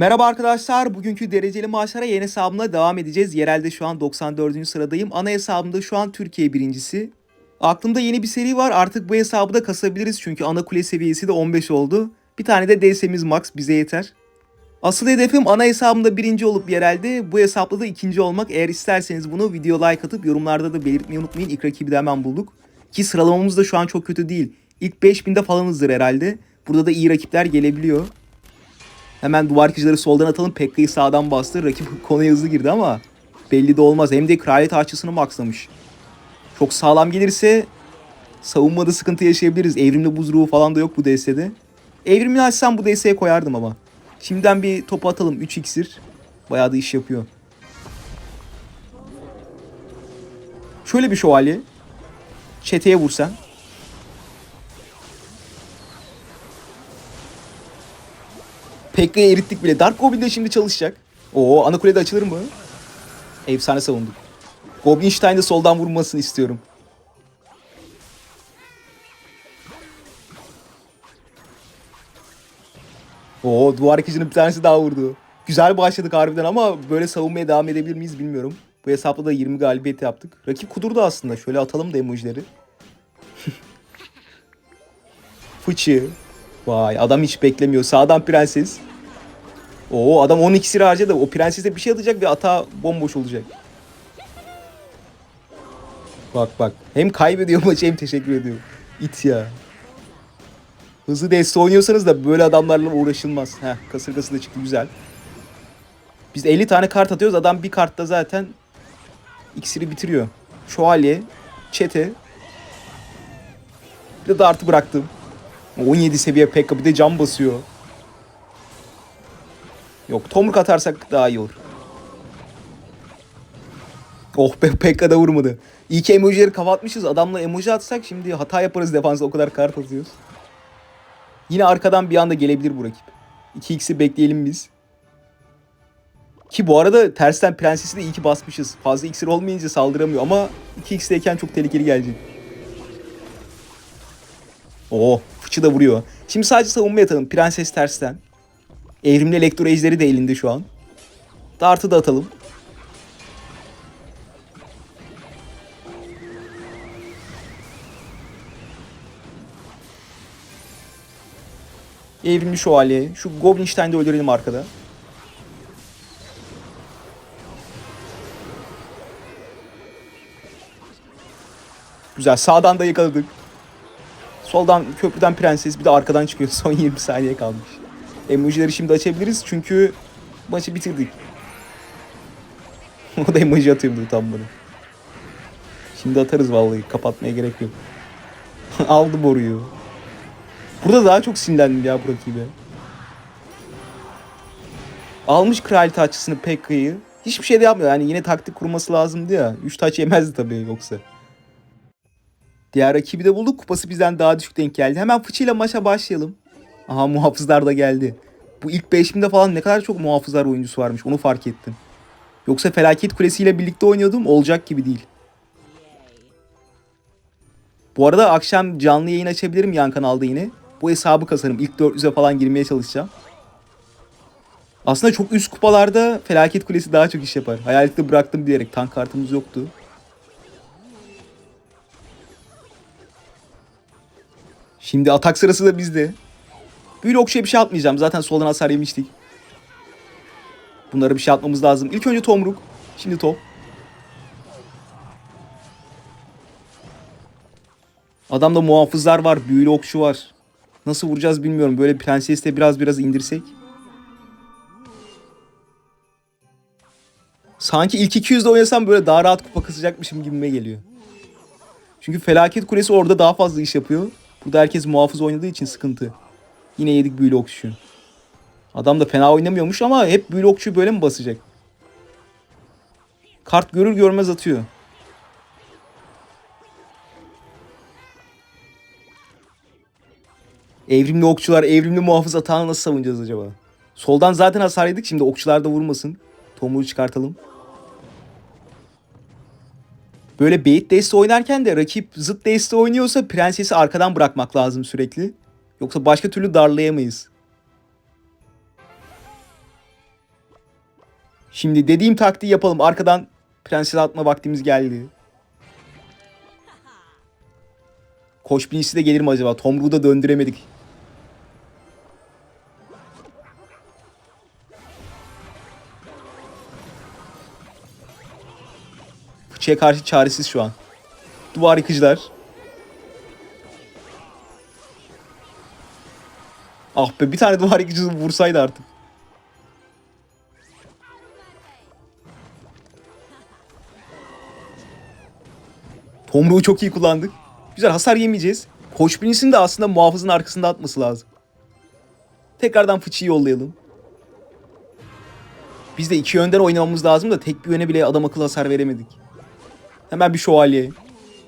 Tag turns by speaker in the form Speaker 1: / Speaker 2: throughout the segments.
Speaker 1: Merhaba arkadaşlar. Bugünkü dereceli maçlara yeni hesabımla devam edeceğiz. Yerelde şu an 94. sıradayım. Ana hesabımda şu an Türkiye birincisi. Aklımda yeni bir seri var. Artık bu hesabı da kasabiliriz. Çünkü ana kule seviyesi de 15 oldu. Bir tane de DS'miz max bize yeter. Asıl hedefim ana hesabımda birinci olup yerelde bu hesapla da ikinci olmak. Eğer isterseniz bunu video like atıp yorumlarda da belirtmeyi unutmayın. İlk rakibi de hemen bulduk. Ki sıralamamız da şu an çok kötü değil. İlk 5000'de falanızdır herhalde. Burada da iyi rakipler gelebiliyor. Hemen duvar yıkıcıları soldan atalım. Pekka'yı sağdan bastı. Rakip konuya hızlı girdi ama belli de olmaz. Hem de kraliyet açısını maxlamış. Çok sağlam gelirse savunmada sıkıntı yaşayabiliriz. Evrimli buz ruhu falan da yok bu DS'de. Evrimli açsam bu DS'ye koyardım ama. Şimdiden bir topu atalım. 3 iksir. Bayağı da iş yapıyor. Şöyle bir şövalye. Çeteye vursan. Pekka'yı erittik bile. Dark Goblin de şimdi çalışacak. Oo ana kulede açılır mı? Efsane savunduk. Goblinstein de soldan vurmasını istiyorum. Oo duvar yıkıcının bir tanesi daha vurdu. Güzel başladık harbiden ama böyle savunmaya devam edebilir miyiz bilmiyorum. Bu hesapla da 20 galibiyet yaptık. Rakip kudurdu aslında. Şöyle atalım da emojileri. Fıçı. Vay adam hiç beklemiyor. Sağdan prenses. Oo adam 12 sıra harcadı. O prensese bir şey atacak ve ata bomboş olacak. Bak bak. Hem kaybediyor maçı hem teşekkür ediyor. İt ya. Hızlı deste oynuyorsanız da böyle adamlarla uğraşılmaz. Heh kasırgası da çıktı güzel. Biz 50 tane kart atıyoruz. Adam bir kartta zaten iksiri bitiriyor. Şövalye, çete. Bir de dartı bıraktım. 17 seviye Pekka bir de cam basıyor. Yok tomruk atarsak daha iyi olur. Oh be Pekka da vurmadı. İyi ki emojileri kapatmışız. Adamla emoji atsak şimdi hata yaparız defansa o kadar kart atıyoruz. Yine arkadan bir anda gelebilir bu rakip. 2x'i bekleyelim biz. Ki bu arada tersten prensesi de iyi ki basmışız. Fazla iksir olmayınca saldıramıyor ama 2x'teyken çok tehlikeli gelecek. Oo, fıçı da vuruyor. Şimdi sadece savunma yatalım. Prenses tersten. Evrimli elektro ejderi de elinde şu an. Dartı da atalım. Evrimli şövalye. Şu Goblinstein'i de öldürelim arkada. Güzel. Sağdan da yakaladık. Soldan köprüden prenses bir de arkadan çıkıyor. Son 20 saniye kalmış. Emojileri şimdi açabiliriz çünkü maçı bitirdik. o da emoji atıyordu tam bana. Şimdi atarız vallahi. Kapatmaya gerek yok. Aldı boruyu. Burada daha çok sinirlendim ya bu rakibe. Almış kraliyet açısını Pekka'yı. Hiçbir şey de yapmıyor. Yani yine taktik kurması lazımdı ya. 3 taç yemezdi tabii yoksa. Diğer rakibi de bulduk. Kupası bizden daha düşük denk geldi. Hemen fıçıyla maça başlayalım. Aha muhafızlar da geldi. Bu ilk 5000'de falan ne kadar çok muhafızlar oyuncusu varmış onu fark ettim. Yoksa felaket kulesiyle birlikte oynuyordum olacak gibi değil. Bu arada akşam canlı yayın açabilirim yan kanalda yine. Bu hesabı kasarım. İlk 400'e falan girmeye çalışacağım. Aslında çok üst kupalarda felaket kulesi daha çok iş yapar. Hayalette bıraktım diyerek tank kartımız yoktu. Şimdi atak sırası da bizde. Büyülü okşaya bir şey atmayacağım. Zaten soldan hasar yemiştik. Bunlara bir şey atmamız lazım. İlk önce tomruk. Şimdi top. Adamda muhafızlar var. Büyülü okçu var. Nasıl vuracağız bilmiyorum. Böyle prensesi de biraz biraz indirsek. Sanki ilk 200'de oynasam böyle daha rahat kupa kasacakmışım gibime geliyor. Çünkü felaket kulesi orada daha fazla iş yapıyor. Burada herkes muhafız oynadığı için sıkıntı. Yine yedik büyülü okçuyu. Adam da fena oynamıyormuş ama hep büyülü okçuyu böyle mi basacak? Kart görür görmez atıyor. Evrimli okçular, evrimli muhafız atağını nasıl savunacağız acaba? Soldan zaten hasar yedik. Şimdi okçular da vurmasın. Tomruğu çıkartalım. Böyle bait deste oynarken de rakip zıt deste oynuyorsa prensesi arkadan bırakmak lazım sürekli. Yoksa başka türlü darlayamayız. Şimdi dediğim taktiği yapalım. Arkadan prenses atma vaktimiz geldi. Koç bilinçli de gelir mi acaba? Tomruğu da döndüremedik. Fıçıya karşı çaresiz şu an. Duvar yıkıcılar. Ah be bir tane duvar yıkıcısı vursaydı artık. Tomruğu çok iyi kullandık. Güzel hasar yemeyeceğiz. Koç de aslında muhafızın arkasında atması lazım. Tekrardan fıçıyı yollayalım. Biz de iki yönden oynamamız lazım da tek bir yöne bile adam akıllı hasar veremedik. Hemen bir şövalye.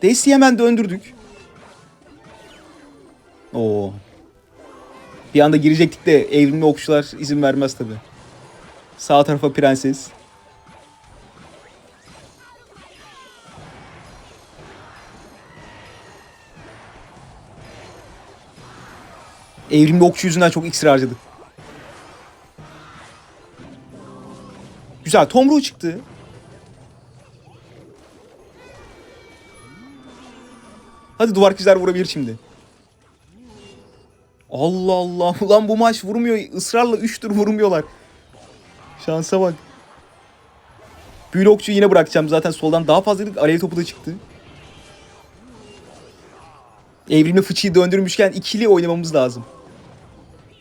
Speaker 1: Desteği hemen döndürdük. Oo. Bir anda girecektik de evrimli okçular izin vermez tabi. Sağ tarafa prenses. Evrimli okçu yüzünden çok iksir harcadık. Güzel. Tomruğu çıktı. Hadi duvar kızlar vurabilir şimdi. Allah Allah. Ulan bu maç vurmuyor. Israrla 3 tur vurmuyorlar. Şansa bak. Büyülü okçuyu yine bırakacağım. Zaten soldan daha fazla alev topu da çıktı. Evrimli fıçıyı döndürmüşken ikili oynamamız lazım.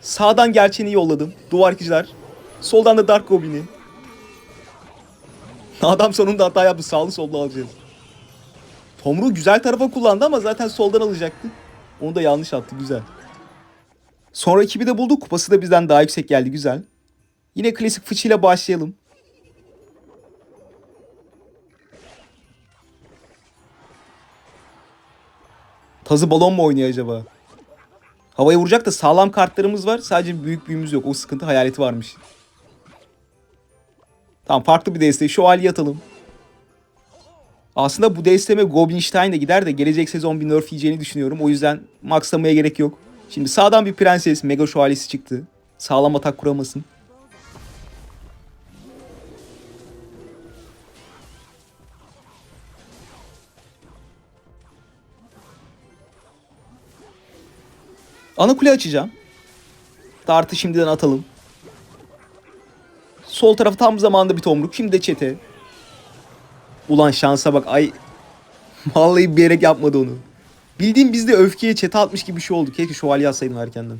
Speaker 1: Sağdan gerçeğini yolladım. Duvar kızlar. Soldan da Dark Goblin'i. Adam sonunda hata yaptı. Sağlı sollu alacağız. Tomru güzel tarafa kullandı ama zaten soldan alacaktı. Onu da yanlış attı. Güzel. Sonra ekibi de bulduk. Kupası da bizden daha yüksek geldi. Güzel. Yine klasik fıçıyla başlayalım. Tazı balon mu oynuyor acaba? Havaya vuracak da sağlam kartlarımız var. Sadece büyük büyümüz yok. O sıkıntı hayaleti varmış. Tamam farklı bir desteği. Şu hali atalım. Aslında bu desteme Goblinstein de gider de gelecek sezon bir nerf yiyeceğini düşünüyorum. O yüzden maxlamaya gerek yok. Şimdi sağdan bir prenses mega şövalyesi çıktı. Sağlam atak kuramasın. Ana kule açacağım. Dartı şimdiden atalım. Sol tarafı tam zamanında bir tomruk. Şimdi de çete. Ulan şansa bak ay. Vallahi bilerek yapmadı onu. Bildiğim bizde öfkeye çete atmış gibi bir şey oldu. Keşke şövalye atsaydım erkenden.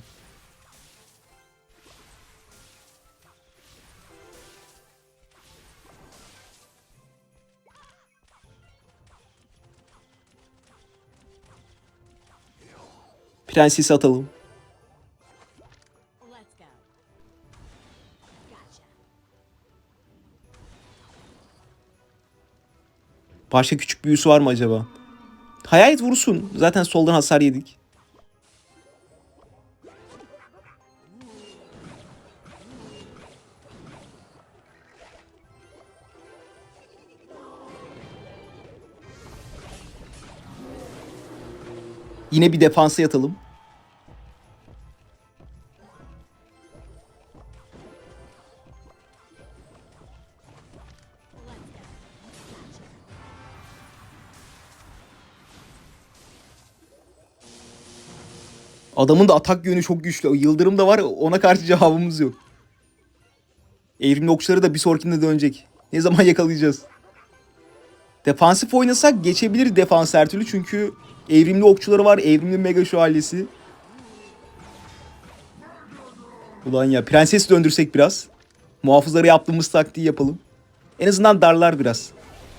Speaker 1: Prensesi atalım. Başka küçük büyüsü var mı acaba? Hayalet vursun. Zaten soldan hasar yedik. Yine bir defansa yatalım. Adamın da atak yönü çok güçlü. Yıldırım da var ona karşı cevabımız yok. Evrimli okçuları da bir sonrakinde dönecek. Ne zaman yakalayacağız? Defansif oynasak geçebilir defans her türlü çünkü evrimli okçuları var. Evrimli mega şövalyesi. Ulan ya prenses döndürsek biraz. Muhafızlara yaptığımız taktiği yapalım. En azından darlar biraz.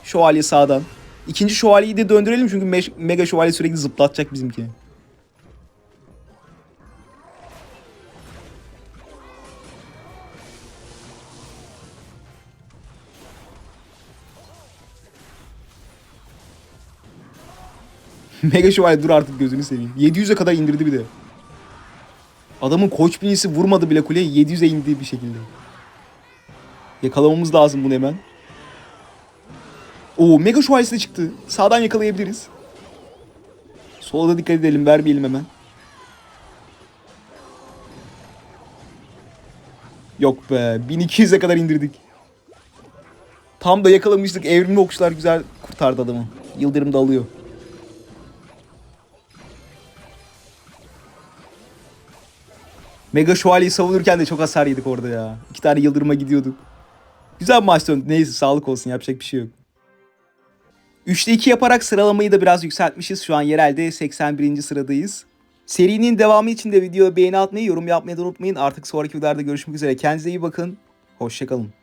Speaker 1: Şövalye sağdan. İkinci şövalyeyi de döndürelim çünkü me- mega şövalye sürekli zıplatacak bizimkini. Mega şövalye dur artık gözünü seveyim. 700'e kadar indirdi bir de. Adamın koç bilinisi vurmadı bile kuleye 700'e indi bir şekilde. Yakalamamız lazım bunu hemen. Oo mega şövalyesi de çıktı. Sağdan yakalayabiliriz. Sola da dikkat edelim vermeyelim hemen. Yok be 1200'e kadar indirdik. Tam da yakalamıştık. Evrimli okçular güzel kurtardı adamı. Yıldırım da alıyor. Mega Şövalye'yi savunurken de çok hasar yedik orada ya. İki tane yıldırıma gidiyorduk. Güzel maç döndü. Neyse sağlık olsun yapacak bir şey yok. 3'te 2 yaparak sıralamayı da biraz yükseltmişiz. Şu an yerelde 81. sıradayız. Serinin devamı için de videoya beğeni atmayı, yorum yapmayı da unutmayın. Artık sonraki videolarda görüşmek üzere. Kendinize iyi bakın. Hoşçakalın.